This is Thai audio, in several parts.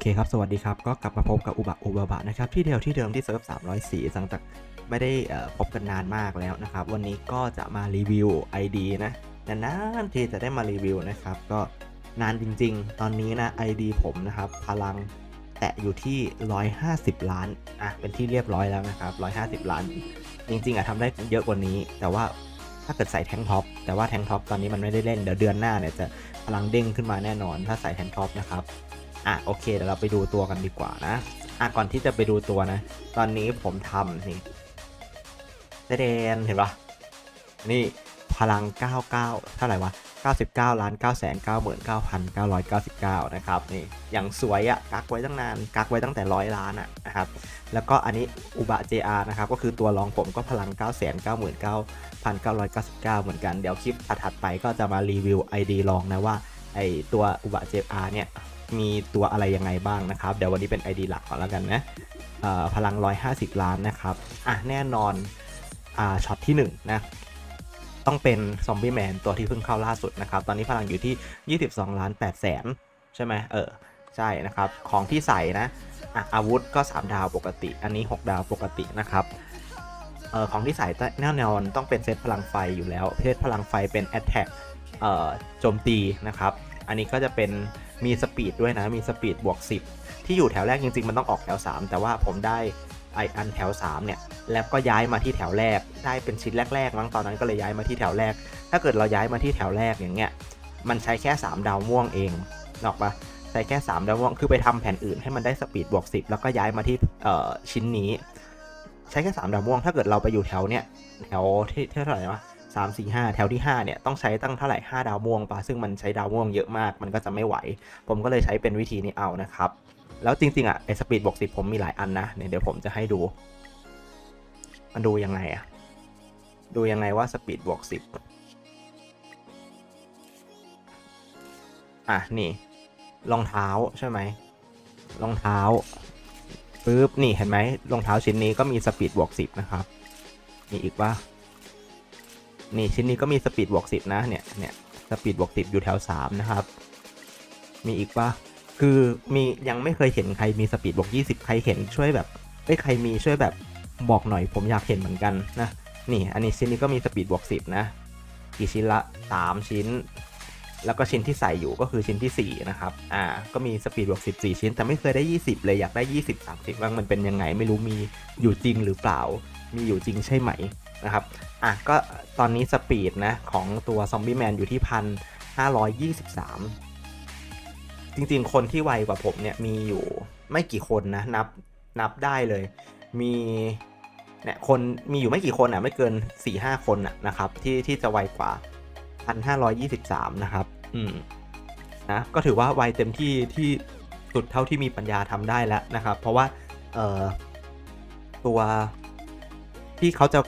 เคครับ สวัสดีครับ ก็กลับมาพบกับอุบะอุบะบะนะครับ ที่เดียวที่เดิมที่เซิร์ฟ304สังจากไม่ได้พบกันนานมากแล้วนะครับ วันนี้ก็จะมารีวิว ID นะนานๆที่จะได้มารีวิวนะครับ ก็นานจริงๆ ตอนนี้นะ ID ผมนะครับ พลังแตะอยู่ที่ 150 ล้าน อะ เป็นที่เรียบร้อยแล้วนะครับ 150 ล้าน จริง ๆอะทำได้เยอะกว่านี้ แต่ว่าถ้าเกิดใส่แทงท็อป แต่ว่าแทงท็อปตอนนี้มันไม่ได้เล่น เดี๋ยวเดือนหน้าเนี่ยจะพลังเด้งขึ้นมาแน่นอน ถ้าใส่แทงท็อปนะครับ อะโอเคเดี๋ยวเราไปดูตัวกันดีกว่านะอะก่อนที่จะไปดูตัวนะ ตอนนี้ผมทำนี่เดนเห็นปะนี่พลัง 99 เท่าไหร่วะ 99ล้าน9 9 9 9 9 9 นะครับนี่อย่างสวยอะกักไว้ตั้งนาน กักไว้ตั้งแต่ร้อยล้านอะนะครับแล้วก็อันนี้อุบะ JR นะครับก็คือตัวรองผมก็พลัง 9 9 9 9 999 เหมือนกัน เดี๋ยวคลิปถัดไปก็จะมารีวิว ID ลองนะว่าไอตัวอุบะ JR เนี่ย มีตัวอะไรยังไงบ้างนะครับ เดี๋ยววันนี้เป็น ID หลักก่อนแล้วกันนะเอ่อพลัง 150 ล้านนะครับ อะ แน่นอน อ่า ช็อตที่ 1 นะ ต้องเป็นซอมบี้แมนตัวที่เพิ่งเข้าล่าสุดนะครับ ตอนนี้พลังอยู่ที่ 22 ล้าน8แสนใช่ไหมเออ ใช่นะครับ ของที่ใส่นะอะอาวุธก็ 3 ดาวปกติ อันนี้ 6 ดาวปกตินะครับ เออของที่ใส่แน่นอนต้องเป็นเซตพลังไฟอยู่แล้ว เซตพลังไฟเป็น Attack เอ่อ โจมตีนะครับ อันนี้ก็จะเป็น มีสปีดด้วยนะ มีสปีดบวก 10 ที่อยู่แถวแรกจริงๆ มันต้องออกแถว 3 แต่ว่าผมได้ไออันแถว 3 เนี่ย แล้วก็ย้ายมาที่แถวแรก ได้เป็นชิ้นแรกๆมั้งตอนนั้นก็เลยย้ายมาที่แถวแรก ถ้าเกิดเราย้ายมาที่แถวแรกอย่างเงี้ย มันใช้แค่ 3 ดาวม่วงเองนออกปะใช้แค่ 3 ดาวม่วง คือไปทำแผ่นอื่นให้มันได้สปีดบวก 10 แล้วก็ย้ายมาที่เอ่อชิ้นนี้ ใช้แค่ 3 ดาวม่วง ถ้าเกิดเราไปอยู่แถวเนี้ยแถวที่เท่าไหร่วะ สามสี่ห้าแถวที่ 5 เนี่ย ต้องใช้ตั้งเท่าไหร่ 5 ดาวม่วงปะซึ่งมันใช้ดาวม่วงเยอะมาก มันก็จะไม่ไหว ผมก็เลยใช้เป็นวิธีนี้เอานะครับ แล้วจริง ๆ อะไอสปีดบวกสิผมมีหลายอันนะเนี่ยเดี๋ยวผมจะให้ดู มันดูยังไงอะ ดูยังไงว่าสปีดบวกสิบอะ นี่รองเท้าใช่ไหมรองเท้าปึ๊บนี่เห็นไหมรองเท้าชิ้นนี้ก็มีสปีดบวกสิบนะครับ มีอีกว่า นี่ชิ้นนี้ก็มีสปีดบวกสิบนะเนี่ยเนี่ยสปีดบวกสิบอยู่แถวสามนะครับ มีอีกปะคือมียังไม่เคยเห็นใครมีสปีดบวกยี่สิบใครเห็นช่วยแบบเอ้ยใครมีช่วยแบบบอกหน่อยผมอยากเห็นเหมือนกันนะนี่อันนี้ชิ้นนี้ก็มีสปีดบวกสิบนะกี่ชิ้นละสามชิ้น แล้วก็ชิ้นที่ใส่อยู่ก็คือชิ้นที่สี่นะครับ อ่า ก็มีสปีดบวกสิบสี่ชิ้น แต่ไม่เคยได้ยี่สิบเลยอยากได้ยี่สิบสามสิบบ้างมันเป็นยังไงไม่รู้มีอยู่จริงหรือเปล่า มีอยู่จริงใช่ไหมนะครับอะก็ตอนนี้สปีดนะของตัวซอมบี้แมนอยู่ที่พันห้าร้อยยี่สิบสามจริงๆ คนที่ไวกว่าผมเนี่ยมีอยู่ไม่กี่คนนะนับนับได้เลย มีเนี่ยคนมีอยู่ไม่กี่คนอะไม่เกิน4ี่ห้าคนอะนะครับที่ที่จะไวกว่าพันห้าร้อยยี่สิบสามนะครับ อืมนะก็ถือว่าไวเต็มที่ที่สุดเท่าที่มีปัญญาทำได้แล้วนะครับ เพราะว่าเอ่อตัว ที่เขาจะ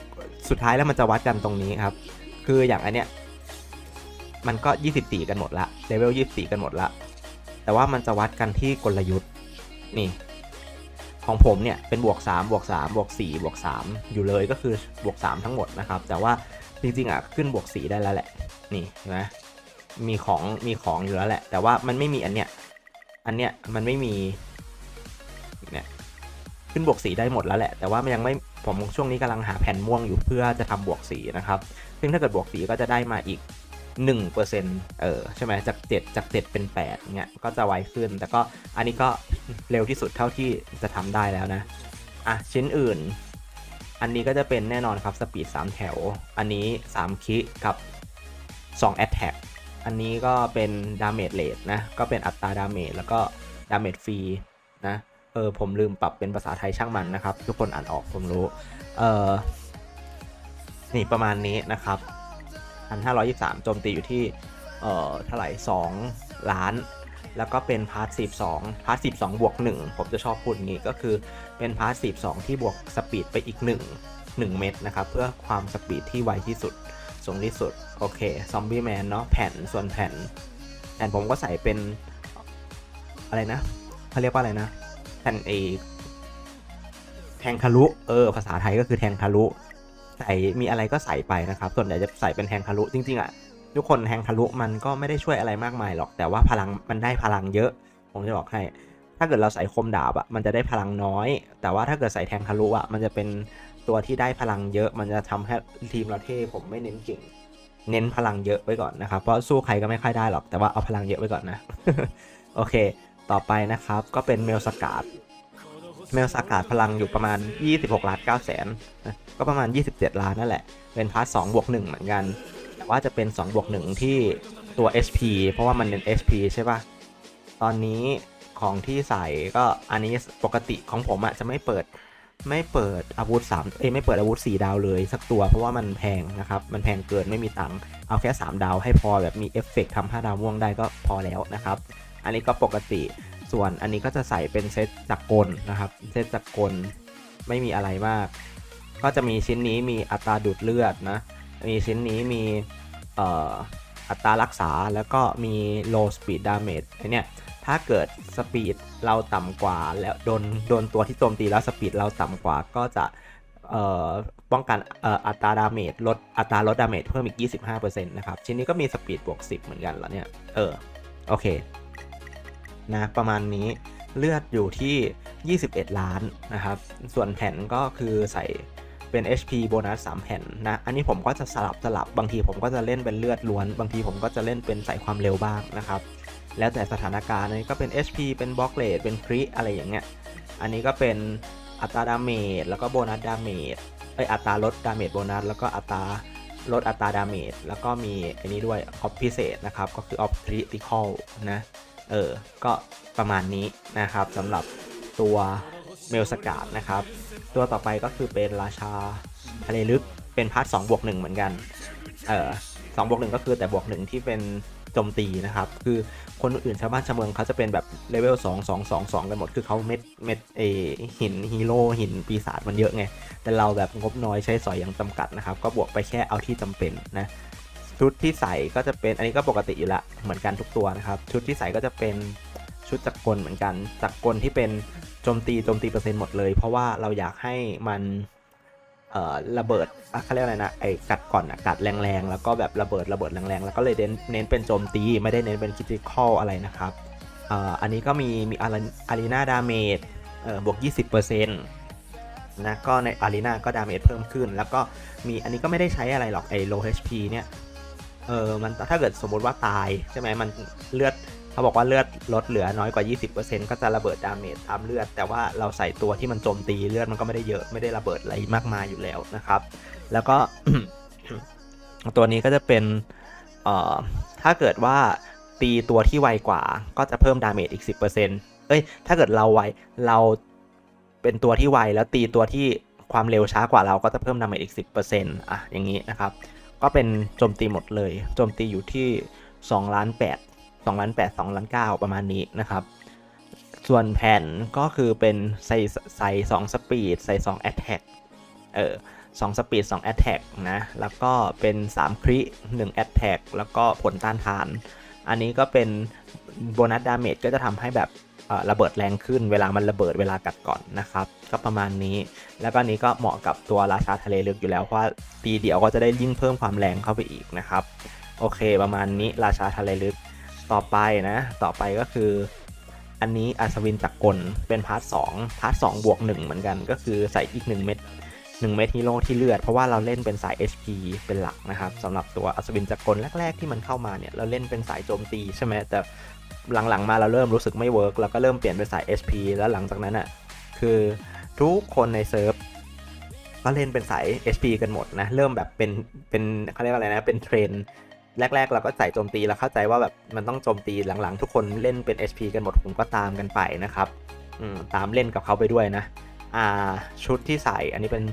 สุดท้ายแล้วมันจะวัดกันตรงนี้ครับ คืออย่างอันเนี้ยมันก็ 24 กันหมดละเลเวล24 กันหมดละ แต่ว่ามันจะวัดกันที่กลยุทธ์นี่ ของผมเนี่ยเป็นบวก3บวก3บวก4บวก3อยู่เลยก็คือบวก 3 ทั้งหมดนะครับ แต่ว่าจริงๆอะขึ้นบวก 4 ได้แล้วแหละ นี่เห็นไหมมีของมีของอยู่แล้วแหละ แต่ว่ามันไม่มีอันเนี้ยอันเนี้ยมันไม่มี ขึ้นบวกสีได้หมดแล้วแหละ แต่ว่ามันยังไม่ผมช่วงนี้กำลังหาแผ่นม่วงอยู่เพื่อจะทำบวกสีนะครับ ซึ่งถ้าเกิดบวกสีก็จะได้มาอีก1%เออใช่ไหมจาก 7 จาก 7 เป็น8เนี่ยก็จะไวขึ้น แต่ก็อันนี้ก็เร็วที่สุดเท่าที่จะทำได้แล้วนะ อะ ชิ้นอื่น อันนี้ก็จะเป็นแน่นอนครับสปีด3 แถว อันนี้ 3 คิกับ2 Attack อันนี้ก็เป็นดาเมจเลทนะ ก็เป็นอัตราดาเมจแล้วก็ดาเมจฟรีนะ เออผมลืมปรับเป็นภาษาไทยช่างมันนะครับ ทุกคนอ่านออกผมรู้ เออนี่ประมาณนี้นะครับ1,523 โจมตีอยู่ที่ เอ่อเท่าไหร่2ล้าน แล้วก็เป็นพาร์ทสีบ2พาร์ทสีบ2บวก 1 ผมจะชอบพูดงี้ก็คือเป็นพาร์ทสีบ2ที่บวกสปีดไปอีก 1 1 เม็ดนะครับ เพื่อความสปีดที่ไวที่สุด สูงที่สุด โอเค ซอมบี้แมนเนาะแผ่นส่วนแผ่นแผ่นผมก็ใส่เป็น อะไรนะเขาเรียกว่าอะไรนะ แผ่นเอแทงทะลุเออภาษาไทยก็คือแทงทะลุใส่มีอะไรก็ใส่ไปนะครับ ส่วนใหญ่จะใส่เป็นแทงทะลุจริงๆอะทุกคนแทงทะลุมันก็ไม่ได้ช่วยอะไรมากมายหรอก แต่ว่าพลังมันได้พลังเยอะ ผมจะบอกให้ ถ้าเกิดเราใส่คมดาบอะมันจะได้พลังน้อย แต่ว่าถ้าเกิดใส่แทงทะลุอะมันจะเป็นตัวที่ได้พลังเยอะ มันจะทำให้ทีมเราเท่ผมไม่เน้นเก่ง เน้นพลังเยอะไว้ก่อนนะครับ เพราะสู้ใครก็ไม่ค่อยได้หรอก แต่ว่าเอาพลังเยอะไว้ก่อนนะ โอเค ต่อไปนะครับ ก็เป็นเมลสกาดเมลสกาดพลังอยู่ประมาณ 26 ล้าน9แสนก็ประมาณ 27 ล้านนั่นแหละ เป็นพาร์ท2บวก1เหมือนกัน แต่ว่าจะเป็น2บวก1ที่ตัว HP เพราะว่ามันเป็น HP ใช่ปะตอนนี้ของที่ใส่ก็อันนี้ปกติของผมอะจะไม่เปิดไม่เปิดอาวุธ3เอ้ยไม่เปิดอาวุธ 4 ดาวเลยสักตัวเพราะว่ามันแพงนะครับ มันแพงเกินไม่มีตังค์เอาแค่ 3 ดาวให้พอแบบมีเอฟเฟกต์ทำ5ดาวม่วงได้ก็พอแล้วนะครับ อันนี้ก็ปกติ ส่วนอันนี้ก็จะใส่เป็นเซตจักรกลนะครับ เซตจักรกลไม่มีอะไรมาก ก็จะมีชิ้นนี้มีอัตราดูดเลือดนะ มีชิ้นนี้มีอ,อัตรารักษาแล้วก็มี low speed damage ไอเนี่ยถ้าเกิดสปีดเราต่ำกว่าแล้วโดนโดนตัวที่โจมตีแล้วสปีดเราต่ำกว่าก็จะป้องกันอัตราดาเมจลดอัตราลดดาเมจเพิ่มอีก 25%นะครับ ชิ้นนี้ก็มีสปีดบวก 10 เหมือนกันแล้วเนี่ย เออ โอเค นะประมาณนี้เลือดอยู่ที่ 21 ล้านนะครับ ส่วนแผ่นก็คือใส่เป็น HP โบนัส3แผ่นนะ อันนี้ผมก็จะสลับสลับบางทีผมก็จะเล่นเป็นเลือดล้วน บางทีผมก็จะเล่นเป็นใส่ความเร็วบ้างนะครับ แล้วแต่สถานการณ์นี้ก็เป็น HP เป็นบล็อกเลดเป็นคริอะไรอย่างเงี้ย อันนี้ก็เป็นอัตราดาเมจแล้วก็โบนัสดาเมจเอ้ยอัตราลดดาเมจโบนัสแล้วก็อัตราลดอัตราดาเมจแล้วก็มีอันนี้ด้วยออฟพิเศษนะครับ ก็คือออฟคริติคอลนะ เออ ก็ประมาณนี้นะครับสำหรับตัวเมลสกาดนะครับ ตัวต่อไปก็คือเป็นราชาทะเลลึกเป็นพาร์ทสองบวกหนึ่งเหมือนกัน เออสองบวกหนึ่งก็คือแต่บวกหนึ่งที่เป็นโจมตีนะครับ คือคนอื่นชาวบ้านชาวเมืองเขาจะเป็นแบบเลเวล2 2 2 2กันหมด คือเขาเม็ดเม็ดเอหินฮีโร่หินปีศาจมันเยอะไง แต่เราแบบงบน้อยใช้สอยอย่างจำกัดนะครับ ก็บวกไปแค่เอาที่จำเป็นนะ ชุดที่ใส่ก็จะเป็นอันนี้ก็ปกติอยู่ละเหมือนกันทุกตัวนะครับ ชุดที่ใส่ก็จะเป็นชุดจักรกลเหมือนกันจักรกลที่เป็นโจมตีโจมตีเปอร์เซ็นต์หมดเลย เพราะว่าเราอยากให้มันเอ่อระเบิดเขาเรียกอะไรนะไอ้กัดก่อนอะกัดแรงๆแล้วก็แบบระเบิดระเบิดแรงๆแล้วก็เลยเน้นเน้นเป็นโจมตีไม่ได้เน้นเป็นคิติคอลอะไรนะครับเอ่ออันนี้ก็มีมีอารีนาดาเมจเอ่อบวก 20%นะก็ในอารีนาก็ดาเมจเพิ่มขึ้น แล้วก็มีอันนี้ก็ไม่ได้ใช้อะไรหรอกไอ้ low HP เนี่ย เออมันถ้าเกิดสมมติว่าตายใช่ไหมมันเลือดเขาบอกว่าเลือดลดเหลือน้อยกว่า 20%ก็จะระเบิดดาเมจตามเลือด แต่ว่าเราใส่ตัวที่มันโจมตีเลือดมันก็ไม่ได้เยอะไม่ได้ระเบิดอะไรมากมายอยู่แล้วนะครับ แล้วก็ตัวนี้ก็จะเป็นเอ่อถ้าเกิดว่าตีตัวที่ไวกว่า ก็จะเพิ่มดาเมจอีก 10%เอ้ยถ้าเกิดเราไวเราเป็นตัวที่ไวแล้วตีตัวที่ความเร็วช้ากว่าเราก็จะเพิ่มดาเมจอีก 10%อะอย่างนี้นะครับ ก็เป็นโจมตีหมดเลยโจมตีอยู่ที่2ล้าน8 2ล้าน8 2ล้าน9ประมาณนี้นะครับ ส่วนแผ่นก็คือเป็นใส่ใส่2สปีดใส่2 attack เออ2สปีด2 attack นะ แล้วก็เป็น3คริ1 attack แล้วก็ผลต้านทาน อันนี้ก็เป็นโบนัสดาเมจก็จะทำให้แบบ ระเบิดแรงขึ้น เวลามันระเบิดเวลากัดก่อนนะครับ ก็ประมาณนี้ แล้วก็นี้ก็เหมาะกับตัวราชาทะเลลึกอยู่แล้วเพราะว่าตีเดียวก็จะได้ยิ่งเพิ่มความแรงเข้าไปอีกนะครับ โอเค ประมาณนี้ราชาทะเลลึกต่อไปนะ ต่อไปก็คือ อันนี้อัศวินจักรกลเป็นพาร์ทสองพาร์ทสองบวกหนึ่งเหมือนกัน ก็คือใส่อีก1เม็ด1เม็ดฮีโร่ที่เลือดเพราะว่าเราเล่นเป็นสาย HP เป็นหลักนะครับสำหรับตัวอัศวินจักรกลแรก ๆ ที่มันเข้ามาเนี่ยเราเล่นเป็นสายโจมตีใช่ไหมแต่ หลังๆมาเราเริ่มรู้สึกไม่เวิร์กเราก็เริ่มเปลี่ยนเป็นสาย HP แล้วหลังจากนั้นอะคือทุกคนในเซิร์ฟก็เล่นเป็นสาย HP กันหมดนะ เริ่มแบบเป็นเป็นเขาเรียกว่าอะไรนะ เป็นเทรนแรก ๆ เราก็ใส่โจมตีแล้วเข้าใจว่าแบบมันต้องโจมตีหลังๆ ทุกคนเล่นเป็น HP กันหมดผมก็ตามกันไปนะครับอืมตามเล่นกับเขาไปด้วยนะ อ่า ชุดที่ใส่อันนี้เป็น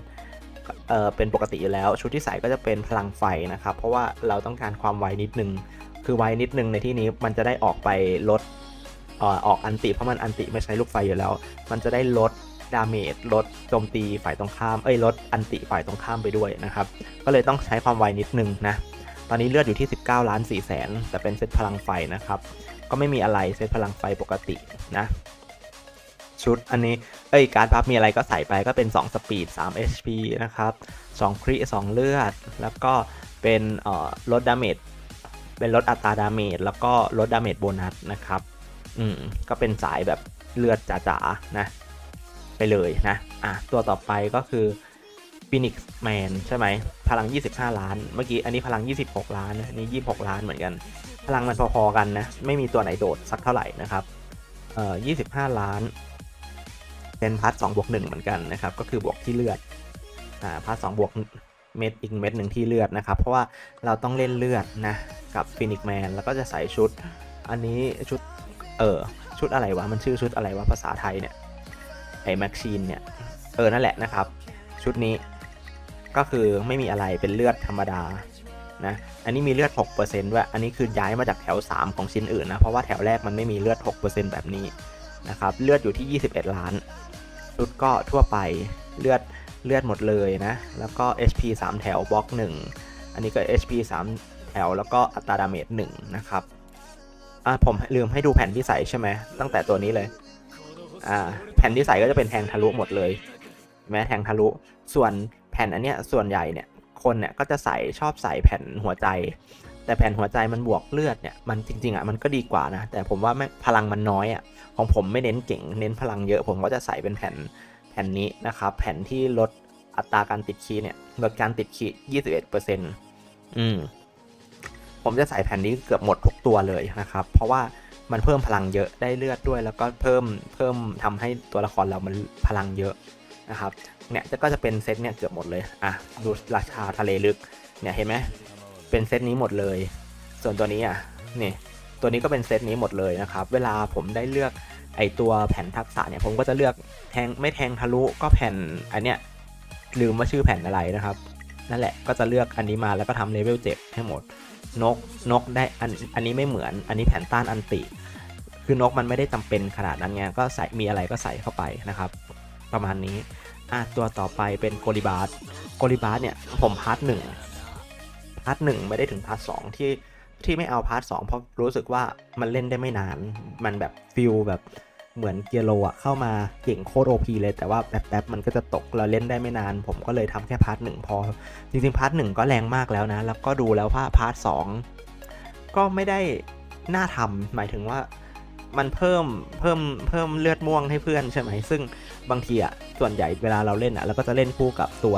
เออเป็นปกติอยู่แล้ว ชุดที่ใส่ก็จะเป็นพลังไฟนะครับ เพราะว่าเราต้องการความไวนิดนึง คือไวนิดนึงในที่นี้มันจะได้ออกไปลดออกอันติเพราะมันอันติไม่ใช้ลูกไฟอยู่แล้ว มันจะได้ลดดาเมจลดโจมตีฝ่ายตรงข้าม เอ้ยลดอันติฝ่ายตรงข้ามไปด้วยนะครับ ก็เลยต้องใช้ความไวนิดนึงนะ ตอนนี้เลือดอยู่ที่ 19 ล้าน4แสนแต่เป็นเซตพลังไฟนะครับ ก็ไม่มีอะไรเซตพลังไฟปกตินะ ชุดอันนี้ เอ้ยการพับมีอะไรก็ใส่ไปก็เป็น 2 สปีด 3 HP นะครับ 2 คริ 2 เลือด แล้วก็เป็นลดดาเมจ เป็นลดอัตราดาเมจแล้วก็ลดดาเมจโบนัสนะครับ อืม ก็เป็นสายแบบเลือดจ๋าๆนะ ไปเลยนะ อะ ตัวต่อไปก็คือ Phoenix Man ใช่ไหม พลัง 25 ล้าน เมื่อกี้อันนี้พลัง 26 ล้านนะอันนี้26 ล้านเหมือนกัน พลังมันพอๆกันนะ ไม่มีตัวไหนโดดสักเท่าไหร่นะครับ เอ่อ 25 ล้าน เป็นพาร์ท2บวก1เหมือนกันนะครับ ก็คือบวกที่เลือด อ่า พาร์ท2บวก เม็ดอีกเม็ดหนึ่งที่เลือดนะครับ เพราะว่าเราต้องเล่นเลือดนะกับฟินิกแมนแล้วก็จะใส่ชุด อันนี้ชุดเออชุดอะไรวะ มันชื่อชุดอะไรวะ ภาษาไทยเนี่ยไอ้แม็กชีนเนี่ย เออ นั่นแหละนะครับ ชุดนี้ก็คือไม่มีอะไรเป็นเลือดธรรมดานะ อันนี้มีเลือด 6%ด้วย อันนี้คือย้ายมาจากแถว 3 ของชิ้นอื่นนะ เพราะว่าแถวแรกมันไม่มีเลือด 6%แบบนี้นะครับ เลือดอยู่ที่ 21 ล้าน ชุดก็ทั่วไปเลือด เลือดหมดเลยนะ แล้วก็ HP 3 แถวบล็อก 1 อันนี้ก็ HP 3 แถวแล้วก็อัตราดาเมจ1นะครับอ่าผมลืมให้ดูแผ่นที่ใส่ใช่ไหมตั้งแต่ตัวนี้เลยอ่าแผ่นที่ใส่ก็จะเป็นแทงทะลุหมดเลยเห็นไหมแทงทะลุ ส่วนแผ่นอันเนี้ยส่วนใหญ่เนี่ยคนเนี่ยก็จะใส่ชอบใส่แผ่นหัวใจ แต่แผ่นหัวใจมันบวกเลือดเนี่ยมันจริงๆอะมันก็ดีกว่านะแต่ผมว่าพลังมันน้อยอะของผมไม่เน้นเก่งเน้นพลังเยอะผมก็จะใส่เป็นแผ่น ผ่นนี้นะครับแผ่นที่ลดอัตราการติดคีย์เนี่ยลดการติดคีย์21%อืมผมจะใส่แผ่นนี้เกือบหมดทุกตัวเลยนะครับ เพราะว่ามันเพิ่มพลังเยอะได้เลือดด้วย แล้วก็เพิ่มเพิ่มทำให้ตัวละครเรามันพลังเยอะนะครับเนี่ยก็จะเป็นเซตเนี่ยเกือบหมดเลยอะดูราชาทะเลลึกเนี่ยเห็นไหมเป็นเซตนี้หมดเลย ส่วนตัวนี้อะนี่ตัวนี้ก็เป็นเซตนี้หมดเลยนะครับ เวลาผมได้เลือก ไอตัวแผ่นทักษะเนี่ยผมก็จะเลือกแทงไม่แทงทะลุก็แผ่นอันเนี้ยลืมว่าชื่อแผ่นอะไรนะครับ นั่นแหละก็จะเลือกอันนี้มาแล้วก็ทำเลเวล7ให้หมด นกนกได้อันอันนี้ไม่เหมือน อันนี้แผ่นต้านอันติ คือนกมันไม่ได้จำเป็นขนาดนั้นไงก็ใส่มีอะไรก็ใส่เข้าไปนะครับ ประมาณนี้อะตัวต่อไปเป็นโกลิบาร์โกลิบาร์เนี่ยผมพาร์ทหนึ่งพาร์ทหนึ่งไม่ได้ถึงพาร์ทสองที่ที่ไม่เอาพาร์ทสองเพราะรู้สึกว่ามันเล่นได้ไม่นาน มันแบบฟิลแบบ เหมือนเกียร์โลอะเข้ามาเก่งโคตรโอพีเลยแต่ว่าแป๊บๆมันก็จะตกเราเล่นได้ไม่นาน ผมก็เลยทำแค่พาร์ทหนึ่งพอ จริงๆพาร์ทหนึ่งก็แรงมากแล้วนะ แล้วก็ดูแล้วว่าพาร์ทสองก็ไม่ได้น่าทำหมายถึงว่ามันเพิ่มเพิ่มเพิ่มเลือดม่วงให้เพื่อนใช่ไหมซึ่งบางทีอะส่วนใหญ่เวลาเราเล่นอะเราก็จะเล่นคู่กับตัว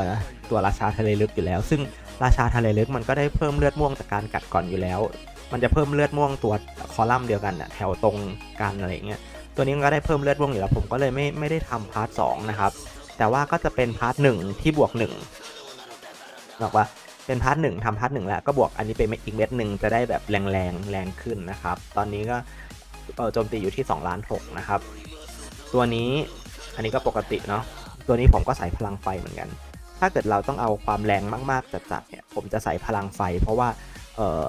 ตัวราชาทะเลลึกอยู่แล้ว ซึ่งราชาทะเลลึกมันก็ได้เพิ่มเลือดม่วงจากการกัดก่อนอยู่แล้ว มันจะเพิ่มเลือดม่วงตัวคอลัมน์เดียวกันอะแถวตรงกันอะไรเงี้ย ตัวนี้ก็ได้เพิ่มเลือดวงอยู่แล้วผมก็เลยไม่ไม่ได้ทำพาร์ทสองนะครับ แต่ว่าก็จะเป็นพาร์ทหนึ่งที่บวกหนึ่งบอกว่าเป็นพาร์ทหนึ่งทำพาร์ทหนึ่งแล้วก็บวกอันนี้เป็นอีกเม็ดหนึ่งจะได้แบบแรงแรงแรงขึ้นนะครับ ตอนนี้ก็โจมตีอยู่ที่2ล้าน6นะครับ ตัวนี้อันนี้ก็ปกติเนาะตัวนี้ผมก็ใส่พลังไฟเหมือนกัน ถ้าเกิดเราต้องเอาความแรงมากๆจัดๆเนี่ยผมจะใส่พลังไฟ เพราะว่าเอ่อ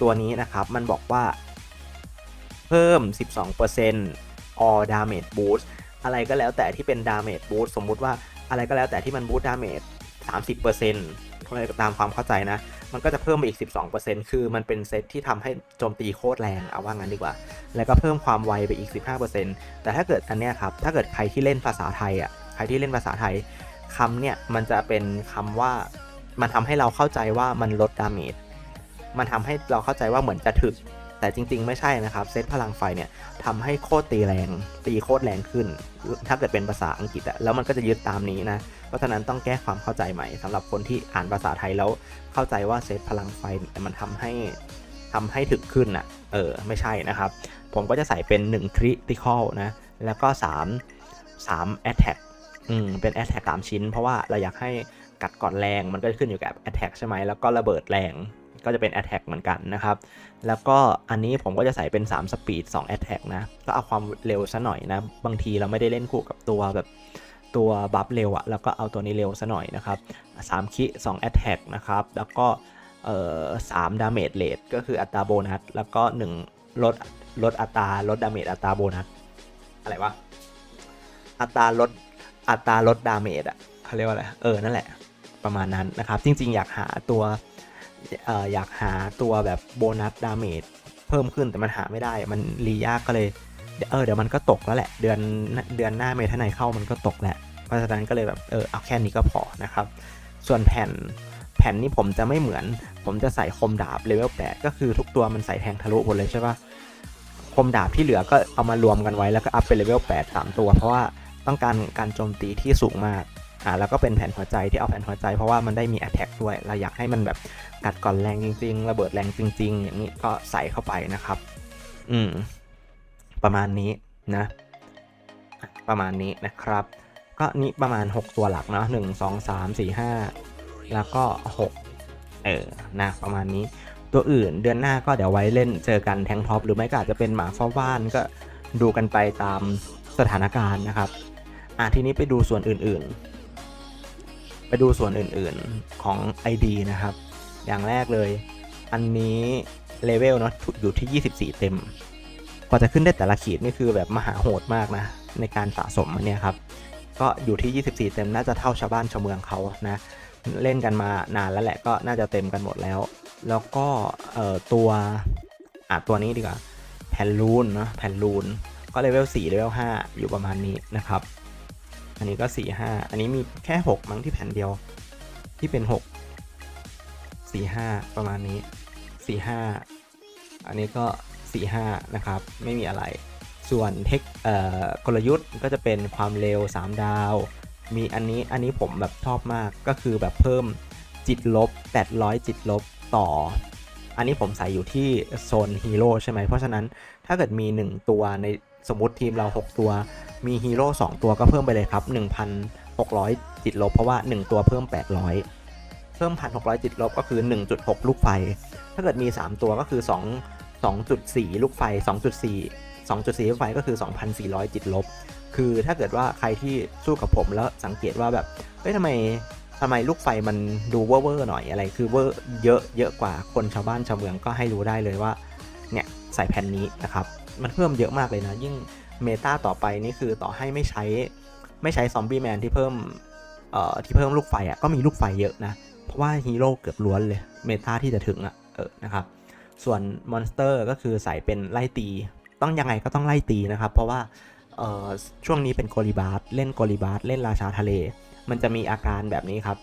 ตัวนี้นะครับมันบอกว่า เพิ่ม 12% all damage boost อะไรก็แล้วแต่ที่เป็น damage boost สมมุติว่าอะไรก็แล้วแต่ที่มัน boost damage 30%อะไรตามความเข้าใจนะ มันก็จะเพิ่มไปอีก 12%คือมันเป็นเซตที่ทำให้โจมตีโคตรแรงเอาว่างั้นดีกว่า แล้วก็เพิ่มความไวไปอีก 15%แต่ถ้าเกิดอันเนี้ยครับ ถ้าเกิดใครที่เล่นภาษาไทยอะ ใครที่เล่นภาษาไทยคำเนี่ยมันจะเป็นคำว่ามันทำให้เราเข้าใจว่ามันลดดาเมจ มันทำให้เราเข้าใจว่าเหมือนจะถึก แต่จริงๆ ไม่ใช่นะครับ เซตพลังไฟเนี่ยทำให้โคตรตีแรง ตีโคตรแรงขึ้น ถ้าเกิดเป็นภาษาอังกฤษอะแล้วมันก็จะยึดตามนี้นะ เพราะฉะนั้นต้องแก้ความเข้าใจใหม่สำหรับคนที่อ่านภาษาไทยแล้วเข้าใจว่าเซตพลังไฟมันทำให้ทำให้ถึกขึ้นอะเออไม่ใช่นะครับ ผมก็จะใส่เป็น1 critical นะ แล้วก็ 3 3 attack อืมเป็น attack 3 ชิ้น เพราะว่าเราอยากให้กัดก่อนแรงมันก็ขึ้นอยู่กับ attack ใช่ไหมแล้วก็ระเบิดแรง ก็จะเป็น attack เหมือนกันนะครับ แล้วก็อันนี้ผมก็จะใส่เป็น 3 speed 2 attack นะ ก็เอาความเร็วซะหน่อยนะ บางทีเราไม่ได้เล่นคู่กับตัวแบบตัวบัฟเร็วอะแล้วก็เอาตัวนี้เร็วซะหน่อยนะครับ3คิ2 attack นะครับ แล้วก็เอ่อ3 damage rate ก็คืออัตราโบนัส แล้วก็ 1 ลดลดอัตราลดดาเมจอัตราโบนัส อะไรวะ อัตราลดอัตราลดดาเมจอะเขาเรียกว่าอะไร เออ นั่นแหละ ประมาณนั้นนะครับ จริง ๆ อยากหาตัว อยากหาตัวแบบโบนัสดาเมจเพิ่มขึ้นแต่มันหาไม่ได้ มันรียากก็เลยเออเดี๋ยวมันก็ตกแล้วแหละ เดือนเดือนหน้าเมทานายเข้ามันก็ตกแหละ เพราะฉะนั้นก็เลยแบบเออเอาแค่นี้ก็พอนะครับ ส่วนแผ่นแผ่นนี้ผมจะไม่เหมือน ผมจะใส่คมดาบเลเวล8ก็คือทุกตัวมันใส่แทงทะลุหมดเลยใช่ปะคมดาบที่เหลือก็เอามารวมกันไว้แล้วก็อัพเป็นเลเวล8 3ตัว เพราะว่าต้องการการโจมตีที่สูงมาก อ่าแล้วก็เป็นแผ่นหัวใจที่เอาแผ่นหัวใจเพราะว่ามันได้มี attack ด้วย เราอยากให้มันแบบกัดก่อนแรงจริง ๆ ระเบิดแรงจริง ๆ อย่างนี้ก็ใส่เข้าไปนะครับ อืม ประมาณนี้นะ ประมาณนี้นะครับ ก็นี่ประมาณ 6 ตัวหลักเนาะหนึ่งสองสามสี่ห้าแล้วก็ 6 เออนะประมาณนี้ ตัวอื่นเดือนหน้าก็เดี๋ยวไว้เล่นเจอกันแทงท็อปหรือไม่ก็อาจจะเป็นหมาเฝ้าบ้านก็ดูกันไปตามสถานการณ์นะครับ อะทีนี้ไปดูส่วนอื่นๆ ไปดูส่วนอื่นๆของ ID นะครับ อย่างแรกเลย อันนี้เลเวลเนาะอยู่ที่ 24 เต็ม กว่าจะขึ้นได้แต่ละขีดนี่คือแบบมหาโหดมากนะ ในการสะสมอันเนี้ยครับ ก็อยู่ที่ 24 เต็มน่าจะเท่าชาวบ้านชาวเมืองเขานะ เล่นกันมานานแล้วแหละก็น่าจะเต็มกันหมดแล้ว แล้วก็ตัวอะตัวนี้ดีกว่าแผ่นรูนเนาะแผ่นรูนก็เลเวล4เลเวล5อยู่ประมาณนี้นะครับ อันนี้ก็ 4 5 อันนี้มีแค่ 6 มั้งที่แผ่นเดียว ที่เป็น 6 4 5 ประมาณนี้ 4 5 อันนี้ก็ 4 5 นะครับ ไม่มีอะไร ส่วนเทคเอ่อกลยุทธ์ก็จะเป็นความเร็ว 3 ดาว มีอันนี้อันนี้ผมแบบชอบมากก็คือแบบเพิ่มจิตลบ 800 จิตลบต่อ อันนี้ผมใส่อยู่ที่โซนฮีโร่ใช่ไหมเพราะฉะนั้นถ้าเกิดมี 1 ตัวในสมมติทีมเรา 6 ตัว มีฮีโร่2ตัวก็เพิ่มไปเลยครับ 1,600 จิตลบเพราะว่า 1 ตัวเพิ่ม 800 เพิ่ม 1,600 จิตลบก็คือ 1.6 ลูกไฟ ถ้าเกิดมี 3 ตัวก็คือ 2 2.4 ลูกไฟ 2.4 2.4ลูกไฟก็คือ 2,400 จิตลบ คือถ้าเกิดว่าใครที่สู้กับผมแล้วสังเกตว่าแบบเฮ้ยทำไมทำไมลูกไฟมันดูเวอร์ๆหน่อยอะไรคือเวอร์เยอะเยอะกว่าคนชาวบ้านชาวเมืองก็ให้รู้ได้เลยว่าเนี่ยใส่แผ่นนี้นะครับ มันเพิ่มเยอะมากเลยนะ ยิ่ง เมตาต่อไปนี่คือต่อให้ไม่ใช้ไม่ใช้ซอมบี้แมนที่เพิ่มเอ่อที่เพิ่มลูกไฟอะก็มีลูกไฟเยอะนะ เพราะว่าฮีโร่เกือบล้วนเลยเมตาที่จะถึงอะเออนะครับส่วนมอนสเตอร์ก็คือใส่เป็นไล่ตี ต้องยังไงก็ต้องไล่ตีนะครับ เพราะว่าเอ่อช่วงนี้เป็นโกลิบาร์เล่นโกลิบาร์เล่นราชาทะเล มันจะมีอาการแบบนี้ครับ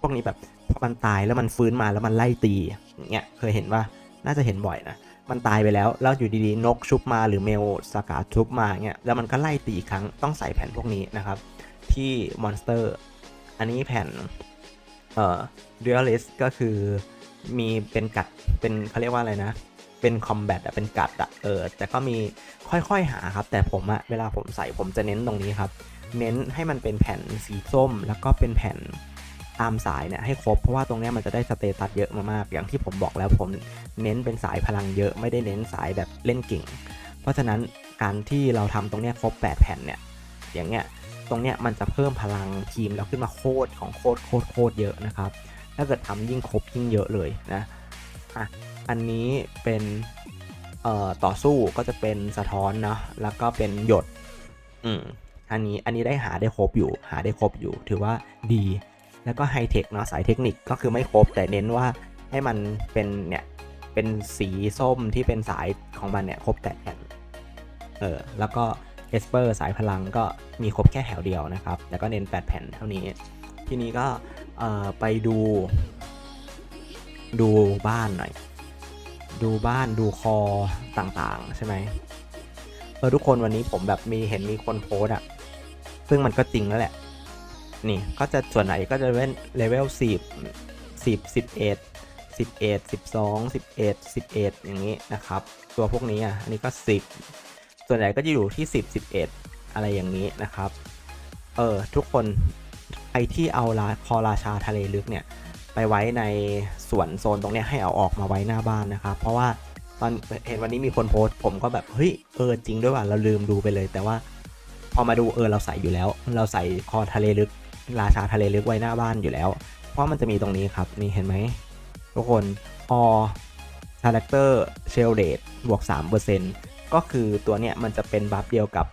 พวกนี้แบบพอมันตายแล้วมันฟื้นมาแล้วมันไล่ตีเงี้ยเคยเห็นว่าน่าจะเห็นบ่อยนะ มันตายไปแล้ว แล้วอยู่ดีๆ นกชุบมาหรือเมลสกาชุบมาเงี้ยแล้วมันก็ไล่ตีอีกครั้งต้องใส่แผ่นพวกนี้นะครับ ที่มอนสเตอร์อันนี้แผ่นเอ่อ duelist ก็คือมีเป็นกัดเป็นเขาเรียกว่าอะไรนะ เป็นคอมแบทอะเป็นกัดอะเออแต่ก็มีค่อยๆหาครับ แต่ผมอะเวลาผมใส่ผมจะเน้นตรงนี้ครับ เน้นให้มันเป็นแผ่นสีส้ม แล้วก็เป็นแผ่น ตามสายเนี่ยให้ครบเพราะว่าตรงเนี้ยมันจะได้สเตตัสเยอะมากๆอย่างที่ผมบอกแล้วผมเน้นเป็นสายพลังเยอะไม่ได้เน้นสายแบบเล่นเก่ง เพราะฉะนั้นการที่เราทำตรงเนี้ยครบ 8 แผ่นเนี่ยอย่างเงี้ยตรงเนี้ยมันจะเพิ่มพลังทีมเราขึ้นมาโคตรของโคตรโคตรโคตรเยอะนะครับ ถ้าเกิดทำยิ่งครบยิ่งเยอะเลยนะอะอันนี้เป็นเอ่อต่อสู้ก็จะเป็นสะท้อนเนาะแล้วก็เป็นหยดอืมอันนี้อันนี้ได้หาได้ครบอยู่หาได้ครบอยู่ ถือว่าดี แล้วก็ไฮเทคเนาะสายเทคนิคก็คือไม่ครบแต่เน้นว่าให้มันเป็นเนี่ยเป็นสีส้มที่เป็นสายของมันเนี่ยครบแปดแผ่นเออแล้วก็เอสเปอร์สายพลังก็มีครบแค่แถวเดียวนะครับแล้วก็เน้น 8 แผ่นเท่านี้ ทีนี้ก็เออไปดู ดูบ้านหน่อย ดูบ้านดูคอต่างๆ ใช่ไหมเออทุกคนวันนี้ผมแบบมีเห็นมีคนโพสต์อะซึ่งมันก็จริงแล้วแหละ นี่ก็จะส่วนไหนก็จะเป็นเลเวลสิบสิบสิบเอ็ดสิบเอ็ดสิบสองสิบเอ็ดสิบเอ็ดอย่างนี้นะครับ ตัวพวกนี้อะอันนี้ก็สิบส่วนใหญ่ก็จะอยู่ที่สิบสิบเอ็ดอะไรอย่างนี้นะครับ เออทุกคนใครที่เอาลาคอราชาทะเลลึกเนี่ย ไปไว้ในสวนโซนตรงนี้ให้เอาออกมาไว้หน้าบ้านนะครับ เพราะว่าตอนเห็นวันนี้มีคนโพสต์ผมก็แบบเฮ้ยเออจริงด้วยว่ะเราลืมดูไปเลย แต่ว่าพอมาดูเออเราใส่อยู่แล้ว เราใส่คอทะเลลึก ราชาทะเลลึกไว้หน้าบ้านอยู่แล้ว เพราะมันจะมีตรงนี้ครับ นี่เห็นไหมทุกคนออ character shell rate บวก 3%ก็คือตัวเนี้ยมันจะเป็นบัฟเดียวกับ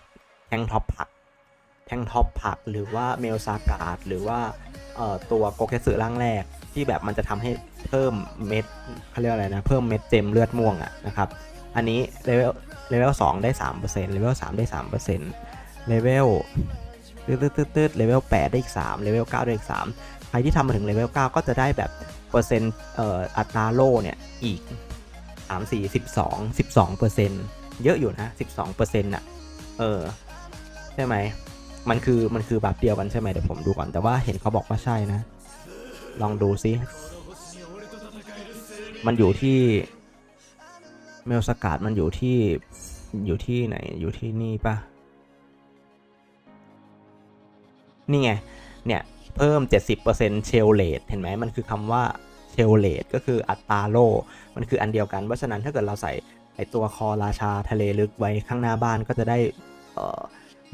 แทงท็อปผัก แทงท็อปผักหรือว่าเมลซากาดหรือว่าเอ่อตัวโกเกสึร่างแรกที่แบบมันจะทำให้เพิ่มเม็ดเขาเรียกอะไรนะ เพิ่มเม็ดเจมเลือดม่วงอะนะครับ อันนี้เลเวลเลเวล2ได้3%เลเวล3ได้3%เลเวล ตืดตืดตืดตืดเลเวล8ได้อีก3เลเวล9ได้อีก 3 ใครที่ทำมาถึงเลเวล9ก็จะได้แบบเปอร์เซ็นต์อัตราโล่เนี่ยอีก 3 4 12 12เปอร์เซ็นต์เยอะอยู่นะ 12เปอร์เซ็นต์่ะเออใช่ไหมมันคือมันคือแบัฟเดียวกันใช่ไหมเดี๋ยวผมดูก่อนแต่ว่าเห็นเขาบอกว่าใช่นะ ลองดูซิ มันอยู่ที่เมลสกัดมันอยู่ที่อยู่ที่ไหนอยู่ที่นี่ปะ นี่ไง เนี่ย เพิ่ม 70%เชลเลตเห็นไหมมันคือคำว่าเชลเลตก็คืออัตราโล มันคืออันเดียวกัน เพราะฉะนั้นถ้าเกิดเราใส่ไอตัวคอราชาทะเลลึกไว้ข้างหน้าบ้านก็จะได้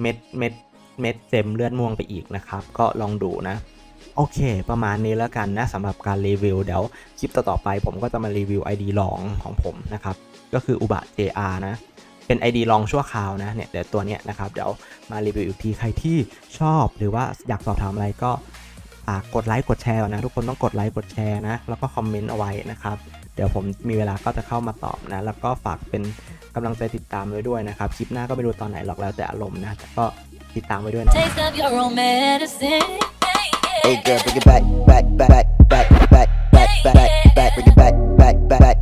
เม็ดเม็ดเม็ดเจมเลือดม่วงไปอีกนะครับ ก็ลองดูนะ โอเค ประมาณนี้แล้วกันนะสำหรับการรีวิว เดี๋ยวคลิปต่อๆไปผมก็จะมารีวิว ID ลองของผมนะครับ ก็คืออุบะ JR นะ เป็น ID ลองชั่วคราวนะเนี่ยเดี๋ยวตัวเนี้ยนะครับเดี๋ยวมารีวิวอีกทีใครที่ชอบหรือว่าอยากสอบถามอะไรก็กดไลค์กดแชร์นะทุกคนต้องกดไลค์กดแชร์นะแล้วก็คอมเมนต์เอาไว้นะครับเดี๋ยวผมมีเวลาก็จะเข้ามาตอบนะแล้วก็ฝากเป็นกำลังใจติดตามไว้ด้วยนะครับคลิปหน้าก็ไปดูตอนไหนหรอกแล้วแต่อารมณ์นะแต่ก็ติดตามไว้ด้วยนะ Hey girl, bring it back, back, back, back, back, back, back, back, back, bring back, back, back.